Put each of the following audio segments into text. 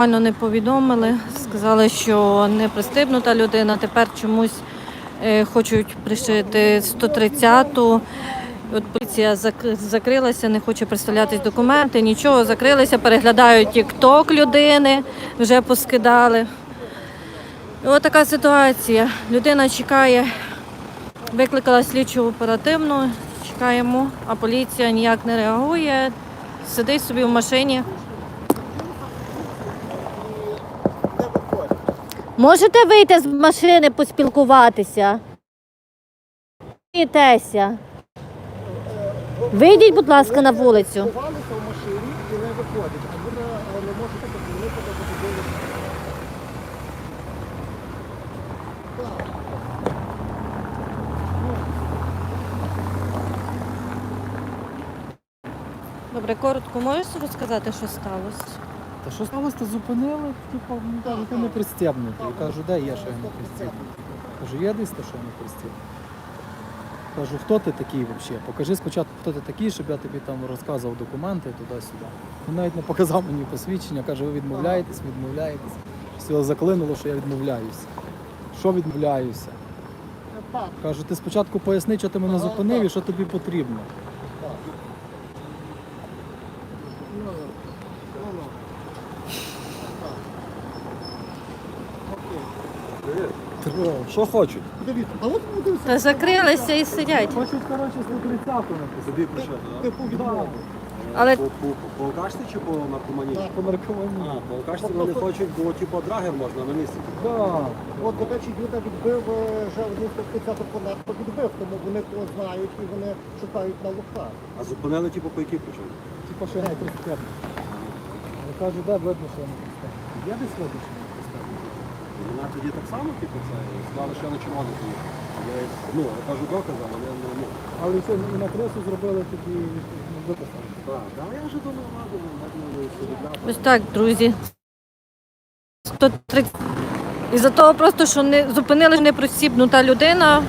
Нормально не повідомили, сказали, що не пристебнута людина. Тепер чомусь е, хочуть пришити 130-ту. От поліція закрилася, не хоче представлятись документи, нічого, закрилися, переглядають тік-ток людини, вже поскидали. І от така ситуація. Людина чекає, викликала слідчу оперативну, чекаємо, а поліція ніяк не реагує, сидить собі в машині. Можете вийти з машини поспілкуватися? Боїтеся? Вийдіть, будь ласка, на вулицю. Добре, коротко можеш розказати, що сталося? Та що сталося, то зупинили, типу, ну, кажуть, ти не пристебнутий. Я кажу, де є, що я не пристебнутий? Кажу, є десь те, що я не пристебнутий. Кажу, хто ти такий взагалі? Покажи спочатку, хто ти такий, щоб я тобі там розказував документи туди-сюди. Він навіть не показав мені посвідчення, каже, ви відмовляєтесь, відмовляєтесь. Все заклинуло, що я відмовляюся. Що відмовляюся? Кажу, ти спочатку поясни, що ти мене зупинив і що тобі потрібно. так. Ну, ну, ну. Так. Що хочуть? Дивіться, а от Та закрилися і сидять. Хочуть, коротше, 130 написати. Собі прийшов, типу. Але- По, по, по алкашці чи по наркоманії? Так. По наркоманії. А, по алкашці вони хочуть, бо типу драгер можна на місці. Да. От, до речі, Юда відбив е, вже одну 130 понадто відбив, тому вони то знають і вони шукають на луха. А зупинили типу по якій причині? Типа, що я не пристебну. Я кажу, де видно, що я не пристебну. Є десь видно, що я. Вона тоді так само, типу, це сказали, що я на чимоні поїхав. Але, Ну, я кажу докази, але я не ну. Але це і на кресу зробили тоді ну, виписали. Так, так, я вже думав, ладно, ладно, ладно, Ось так, друзі. 130. Із-за того просто, що не зупинили непросібнута людина.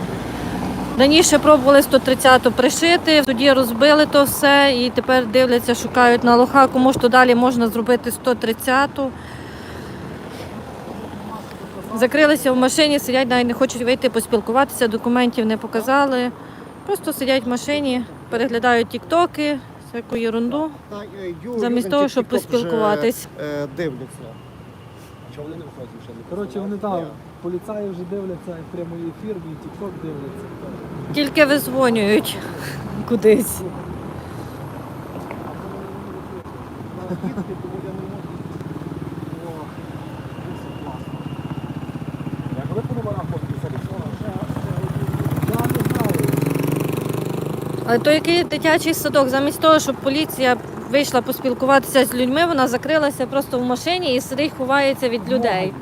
Раніше пробували 130-ту пришити, тоді розбили то все і тепер дивляться, шукають на лоха, кому ж то далі можна зробити 130-ту. Закрилися в машині, сидять, навіть не хочуть вийти поспілкуватися, документів не показали. Просто сидять в машині, переглядають тіктоки, всяку ерунду. Е, Замість того, щоб поспілкуватись. е, Дивляться. Чого вони не виходять ще не Коротше, вони там, поліцаї вже дивляться і прямий ефір, і тік-ток дивляться. Тільки визвонюють кудись. Як ви по номерах ходите? Я не знаю. Але то який дитячий садок, замість того, щоб поліція вийшла поспілкуватися з людьми, вона закрилася просто в машині і сидить, ховається від людей.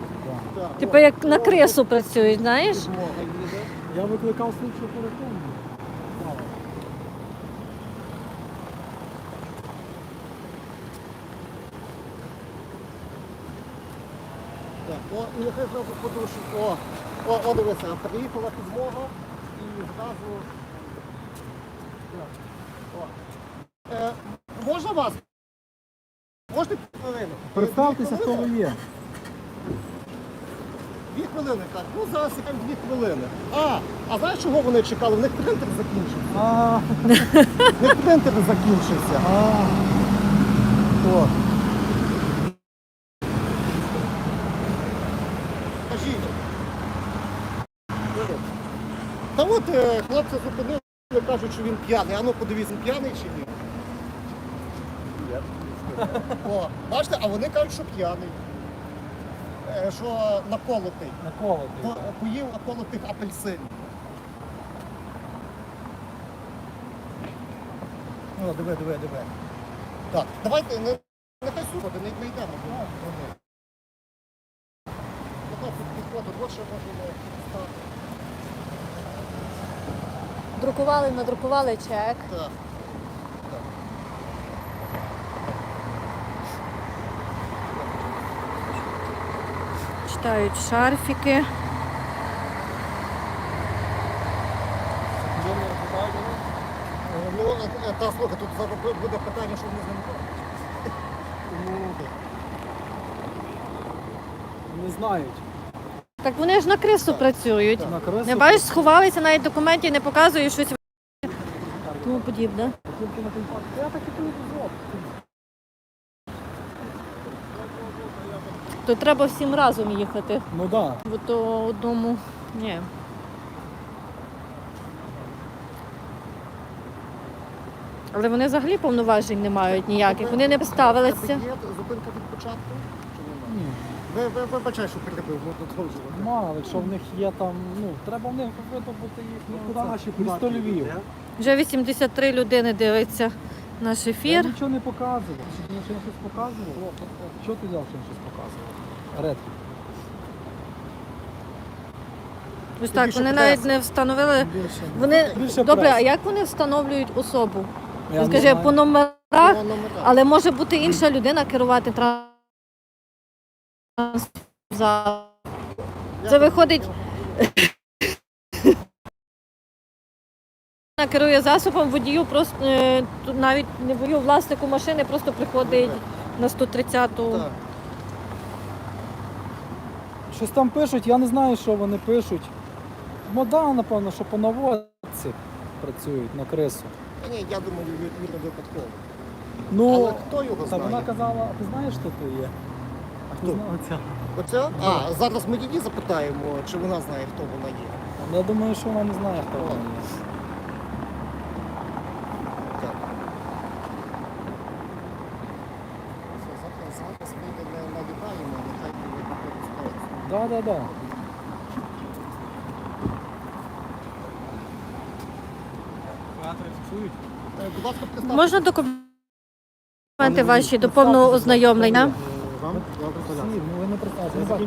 Типу як на крису працюють, знаєш? Я викликав слідчу оперативну. О, і нехай зразу подушить. О, о, о, дивися, приїхала підмога і зразу. Е, можна вас? Можна хвилину? Представтеся, хто ви є. Дві хвилини, так. Ну зараз якраз дві хвилини. А, а знаєш, чого вони чекали? В них принтер закінчився. А, В них принтер закінчився. а, О. Кажіть. Та от е, хлопця зупинили, кажуть, що він п'яний. А ну подивіться, він п'яний чи ні? О, бачите, а вони кажуть, що п'яний. Е, Що наколотий. наколотий. По- Поїв наколотих апельсинів. О, диви, диви, диви. Так, давайте, не, нехай слухати, не, не йдемо. Нехай тут підходить, от що можемо стати. Друкували, надрукували чек. Так. Читають шарфіки. Ну, е, та слухай, тут зараз буде питання, що вони з ним роблять. не знають. Так вони ж на крису працюють. На крису Не бачиш, сховалися, навіть документів не показують щось. Тому подібне. То треба всім разом їхати, Ну так. Да. бо то одному ні. Але вони взагалі повноважень не мають ніяких. Вони не. Є зупинка від початку? Чи немає? Ні. Ви, ви, вибачай, що перебив, можна продовжувати. Мало, якщо в них є там, ну, треба в них видобути їхню Куди наші місто Львів. йдуть? Вже 83 людини дивиться наш Я ефір. нічого не показував. Чи ти ще щось показував? Що ти взяв, що я щось показував? Редко. Ось так, Більше вони навіть не встановили. Більше. Вони Більше добре, преси. а як вони встановлюють особу? Я не Скажи, знаю. по номерах, Ну, номера. але може бути інша людина керувати транспортом. Це виходить. Вона керує засобом, водію просто е, навіть не водію власнику машини, просто приходить на 130-ту. Так. Щось там пишуть, я не знаю, що вони пишуть. Мода, напевно, що по наводці працюють на крису. Та Ні, я думаю, він випадково. Ну, Але хто його та вона казала, а ти знаєш, хто то є? А Хто? знає оця? Оце? А, зараз ми її запитаємо, чи вона знає, хто вона є. Я думаю, що вона не знає, хто вона є. Так. Все, Зараз, зараз ми не налітаємо, нехай вони використовуються. Да, да, да. Е, Будь ласка, представте. Можна документи ваші до повного ознайомлення? Ну.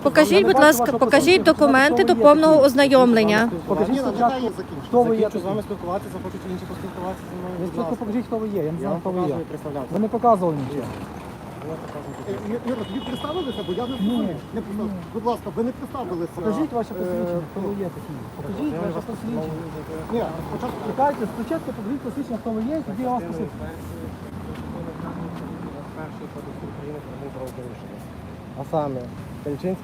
Покажіть, будь ласка, покажіть документи до повного ознайомлення. Покажіть ну, спочатку, хто ви є. Хочу з вами спілкуватися, хочуть інші поспілкуватися зі мною. Ви спочатку покажіть, хто ви є. Я не знаю, хто ви є. Ви не показували нічого. Е, Юра, тобі представилися, бо я не представ- Будь ласка, ви не представилися. Покажіть ваше посвідчення, хто ну, ви є такі. Покажіть ваше посвідчення. Ні, спочатку Чекайте, спочатку покажіть посвідчення, хто ви є, і тоді я вас посвідчення. Перший кодекс України про правопорушення. А саме, Кальчинський